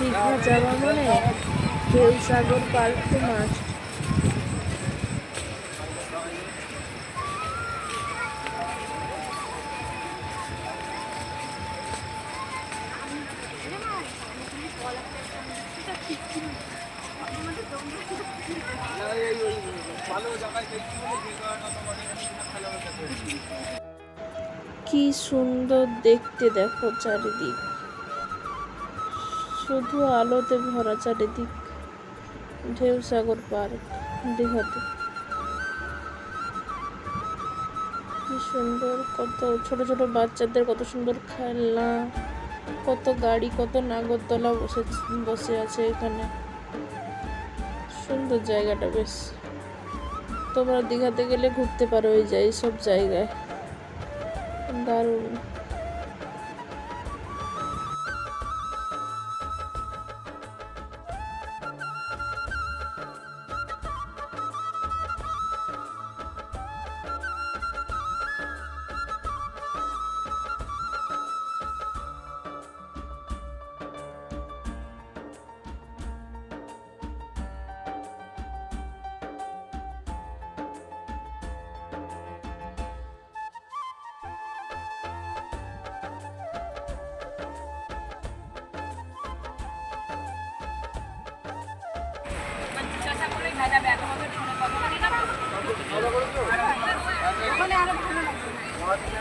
দীঘা যাওয়া মানে ঢেউ সাগর পার্ক তো মাস্ট কি সুন্দর দেখতে দেখো চারিদিক। শুধু আলোতে ভরা চারিদিক ঢেউ সাগর পার্ক দীঘাতে। কি সুন্দর, কত ছোট ছোট বাচ্চাদের কত সুন্দর খেলনা, কত গাড়ি, কত নাগরদোলা বসে বসে আছে এখানে। সুন্দর জায়গাটা বেশ। তোমরা দীঘাতে গেলে ঘুরতে পারো এই যে, এইসব জায়গায়। দারুণ।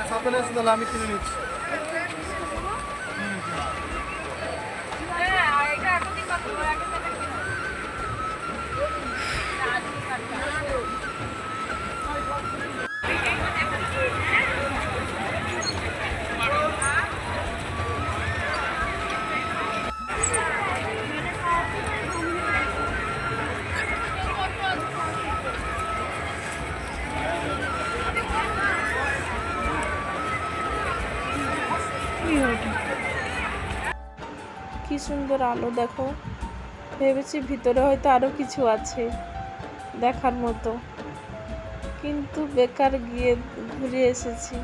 সাথে এসে তাহলে আমি কিনে নিচ্ছি কি সুন্দর আলো, দেখো। ভেবেছি ভিতরে হয়তো আরও কিছু আছে দেখার মতো। কিন্তু বেকার গিয়ে ঘুরে এসেছি।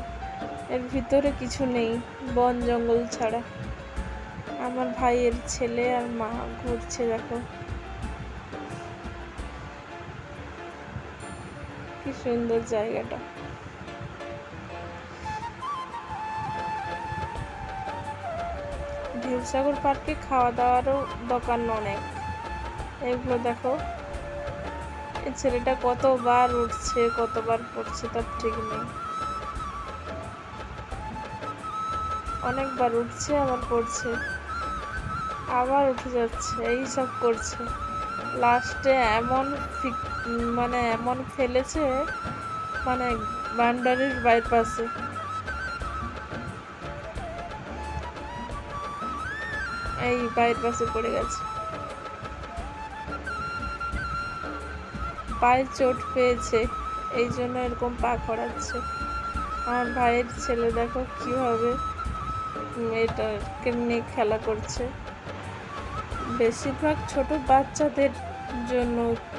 এর ভিতরে কিছু নেই, বন জঙ্গল ছাড়া। আমার ভাইয়ের ছেলে আর মা ঘুরছে, দেখো। কি সুন্দর জায়গাটা। ঢেউসাগর পার্কে খাওয়া দাওয়ারও দোকান অনেক। এগুলো দেখো। এই ছেলেটা কতবার উঠছে, কতবার পড়ছে তার ঠিক নেই। অনেকবার উঠছে, আবার পড়ছে। আবার উঠে যাচ্ছে, এই সব করছে। লাস্টে এমন মানে এমন ফেলেছে মানে বান্ডারির বাইপাসে। এই পায়ের পাশে পড়ে গেছে। পায়ে চোট পেয়েছে, এই জন্য এরকম পা করাচ্ছে আমার ভাইয়ের ছেলে দেখো কীভাবে এটাকে নিয়ে খেলা করছে। বেশিরভাগ ছোট বাচ্চাদের জন্য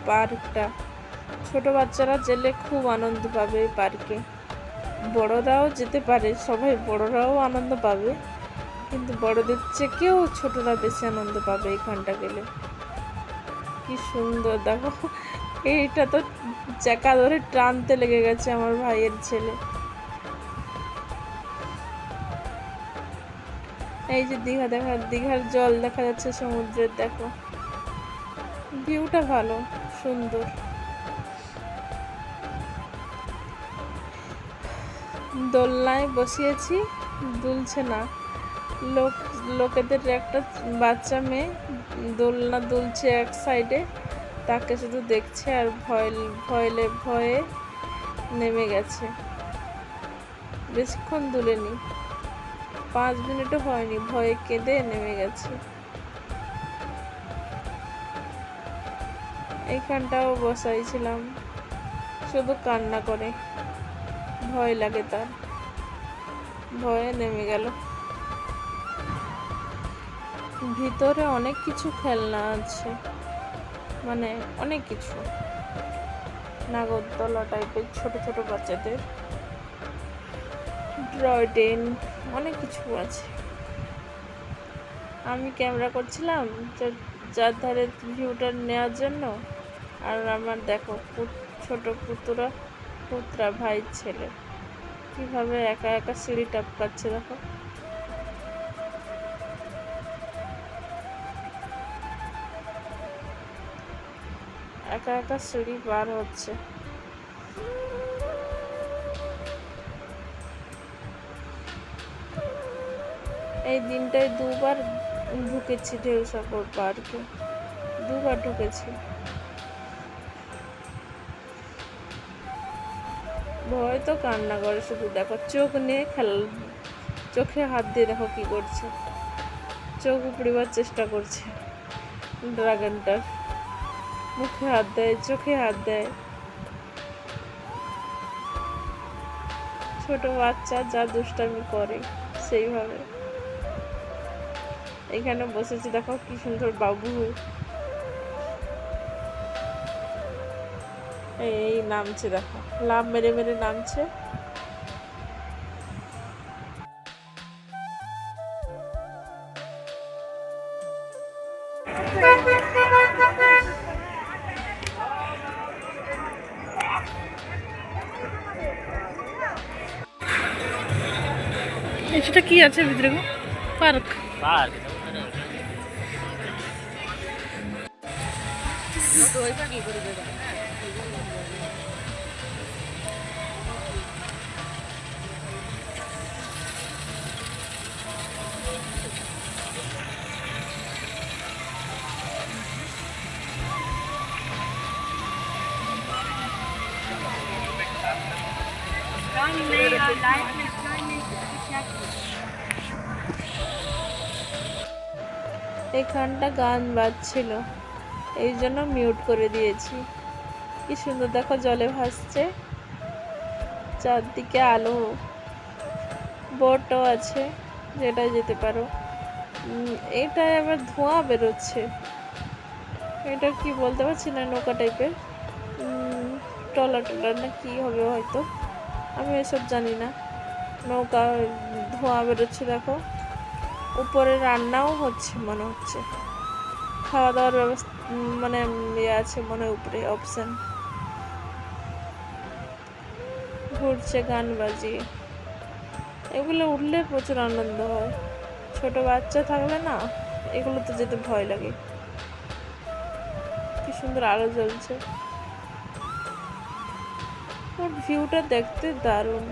পার্কটা। ছোট বাচ্চারা গেলে খুব আনন্দ পাবে পার্কে। বড়রাও যেতে পারে, সবাই বড়রাও আনন্দ পাবে। কিন্তু বড়দের থেকেও ছোটরা বেশি আনন্দ পাবে এখানটা গেলে। কি সুন্দর, দেখো। এইটা তো চাকা ধরে টানতে লেগে গেছে আমার ভাইয়ের ছেলে। এই যে দীঘা দেখা, দীঘার জল দেখা যাচ্ছে সমুদ্রের, দেখো। ভিউটা ভালো, সুন্দর। দোলনায় বসিয়েছি, দুলছে না। লোক, লোকেদের একটা বাচ্চা মেয়ে দোলনা দুলছে এক সাইডে তাকে শুধু দেখছে আর ভয়, ভয়লে ভয়ে নেমে গেছে। বেশিক্ষণ দুলেনি। পাঁচ মিনিটও হয়নি, ভয়ে কেঁদে নেমে গেছে। এইখানটাও বসাইছিলাম, শুধু কান্না করে। ভয় লাগে তার। ভয়ে নেমে গেল। ভিতরে অনেক কিছু খেলনা আছে। মানে অনেক কিছু। নাগরদোলা টাইপের ছোট ছোট বাচ্চাদের। ড্রয় ট্রেন অনেক কিছু আছে। আমি ক্যামেরা করছিলাম যার ধারে ভিউটা নেওয়ার জন্য। আর আমার দেখো ছোট পুতুরা, পুত্রা ভাই ছেলে। কীভাবে একা একা সিঁড়ি টপকাচ্ছে দেখো। একা একা সিঁড়ি পার হচ্ছে। এই দিনটায় দুবার ঢুকেছি ঢেউ সাগর পার্কে। দুবার ঢুকেছি। ভয় তো কান্না করে শুধু। দেখো, চোখ নিয়ে খেল, চোখে হাত দিয়ে দেখো কি করছে। চোখ উপড়িবার চেষ্টা করছে। ড্রাগনটার মুখে হাত দেয়, চোখে হাত দেয়। ছোট বাচ্চা যা দুষ্টামি করে, সেইভাবে। এখানে বসেছি, দেখো কি সুন্দর বাবু। এই নামছে, দেখো। লাভ মেরে মেরে নামছে। সেটা কি আছে ভিতরে পার্ক। পার্ক। এখানটা গান বাজছিল। এই জন্য মিউট করে দিয়েছি। কি সুন্দর, দেখো জলে ভাসছে। চারদিকে আলো। বোটও আছে যেটাই যেতে পারো। এটায় আবার ধোঁয়া বেরোচ্ছে। এটা কি বলতে পারছি না, নৌকা টাইপের টলা টলার না কী হবে হয়তো? আমি এসব জানি না। নৌকা ধোঁয়া বেরোচ্ছে দেখো। উপরে রান্নাও হচ্ছে মনে হচ্ছে। খাওয়া দাওয়ার ব্যবস্থা মানে ইয়ে আছে মনে উপরে অপশান ঘুরছে গান বাজিয়ে এগুলো উঠলে প্রচুর আনন্দ হয়। ছোট বাচ্চা থাকলে না এগুলো তো যেতে ভয় লাগে। কি সুন্দর আলো জ্বলছে। ভিউটা দেখতে দারুণ।